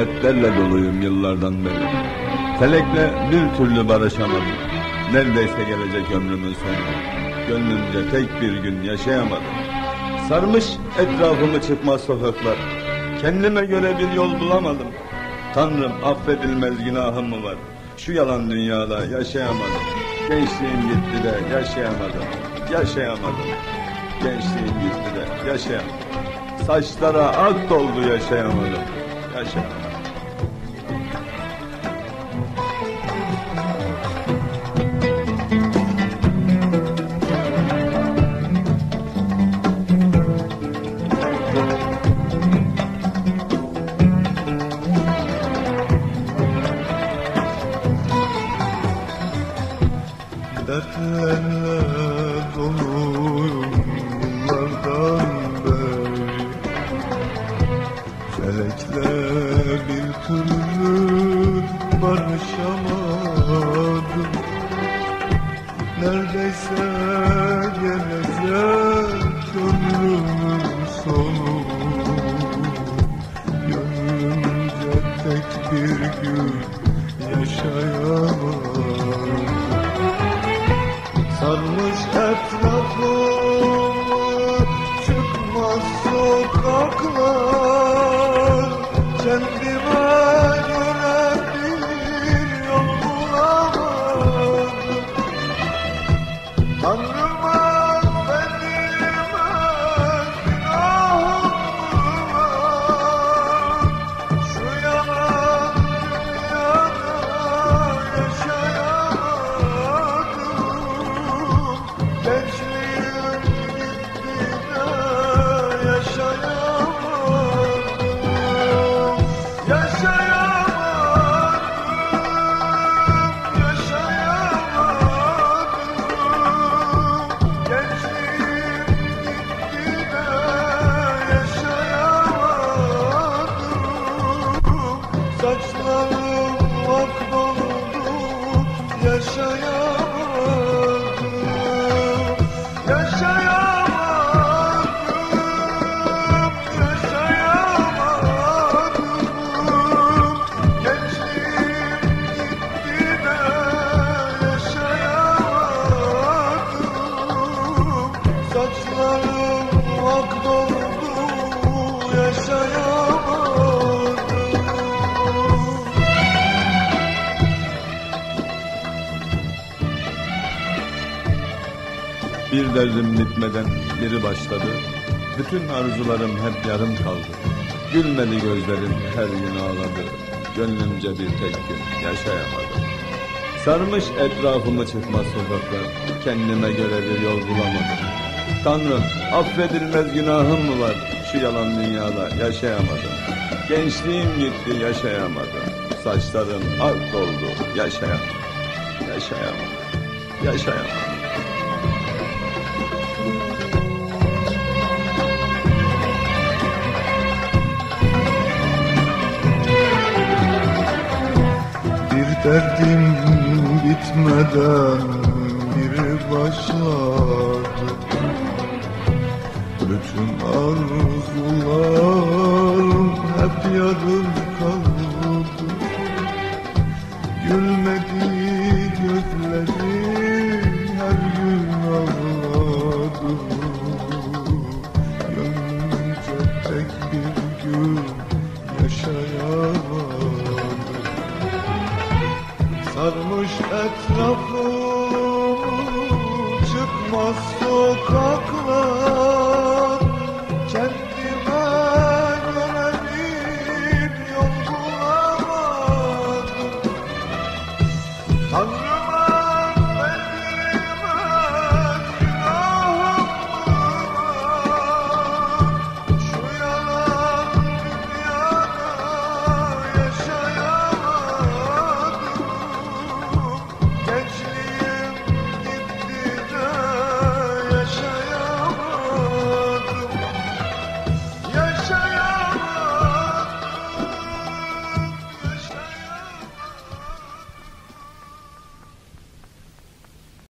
Dertlerle doluyum yıllardan beri. Felekle bir türlü barışamadım. Neredeyse gelecek ömrümün sonu. Gönlümce tek bir gün yaşayamadım. Sarmış etrafımı çıkmaz sokaklar. Kendime göre bir yol bulamadım. Tanrım affedilmez günahım mı var? Şu yalan dünyada yaşayamadım. Gençliğim gitti de yaşayamadım. Yaşayamadım. Gençliğim gitti de yaşayamadım. Saçlara ak doldu yaşayamadım. Yaşayamadım. Dertlerle doluyum yıllardan beri. Felekle bir türlü barışamadım. Neredeyse gelecek ömrümün sonu. Gönlümce tek bir gün yaşayamadım Sarmış etrafımı çıkmaz sokaklar Kendime Bir derdim bitmeden biri başladı. Bütün arzularım hep yarım kaldı. Gülmedi gözlerim her gün ağladı. Gönlümce bir tek gün yaşayamadım. Sarmış etrafımı çıkmaz sokaklar. Kendime göre bir yol bulamadım. Tanrım affedilmez günahım mı var? Şu yalan dünyada yaşayamadım. Gençliğim gitti yaşayamadım. Saçlarım ak doldu yaşayamadım. Yaşayamadım. Yaşayamadım. Derdim bitmeden biri başladı. Bütün arzularım hep yarım kaldı. Gülmedi etrafı çıkmaz sokak.